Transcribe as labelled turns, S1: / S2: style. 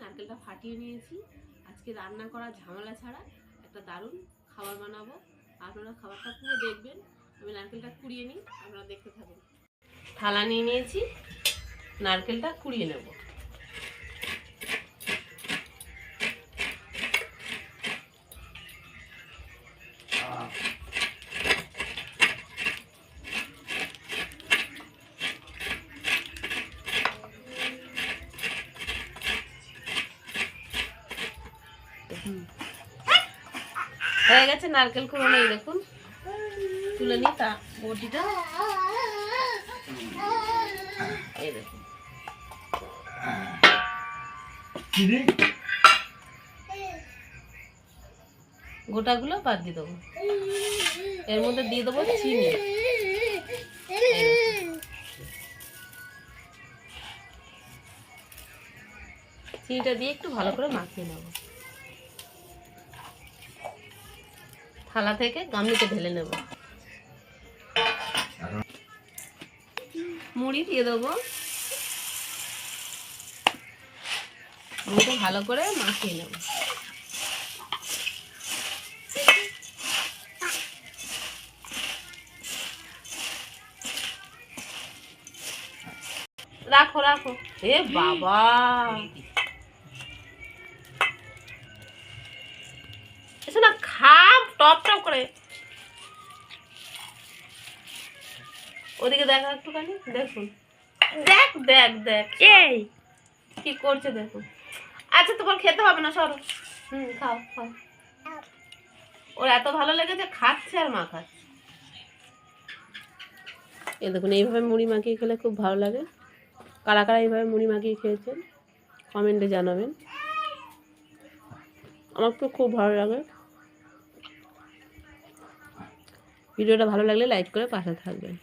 S1: নারকেলটা ফাটিয়ে নিয়েছি। আজকে রান্না করা ঝামেলা ছাড়া একটা দারুণ খাবার বানাবো। আপনারা খাবারটা পুরো দেখবেন। আমি নারকেলটা কুড়িয়ে নিই, আপনারা দেখতে থাকুন। থালা নিয়ে নিয়েছি, নারকেলটা কুড়িয়ে নেব। হয়ে গেছে নারকেল কুড়ানো এই দেখুন। তুলে নিই তা বটিটা। এই দেখুন। গোটাগুলো বাদ দিয়ে দেবো। এর মধ্যে দিয়ে দেবো চিনি। চিনিটা দিয়ে একটু ভালো করে মাখিয়ে নেব। থালা থেকে গামলিতে ঢেলে নেব। মুড়ি দিয়ে দেবো। মুড়িটা ভালো করে মাখিয়ে নেব। রাখো রাখো। এ বাবা। করে। ওদিকে দেখো একটুখানি দেখুন। দেখ দেখ দেখ। এই। কি করছে দেখুন। আচ্ছা তোমার খেতে হবে না সরো। হুম খাও খাও। ওর এত ভালো লেগেছে খাচ্ছে আর মা খাচ্ছে। এ দেখুন এইভাবে মুড়ি মাখিয়ে খেলে খুব ভালো লাগে। কারা কারা এইভাবে মুড়ি মাখিয়ে খেয়েছেন কমেন্টে জানাবেন। আমার তো খুব ভালো লাগে। ভিডিওটা ভালো লাগলে লাইক করে পাশে থাকবেন।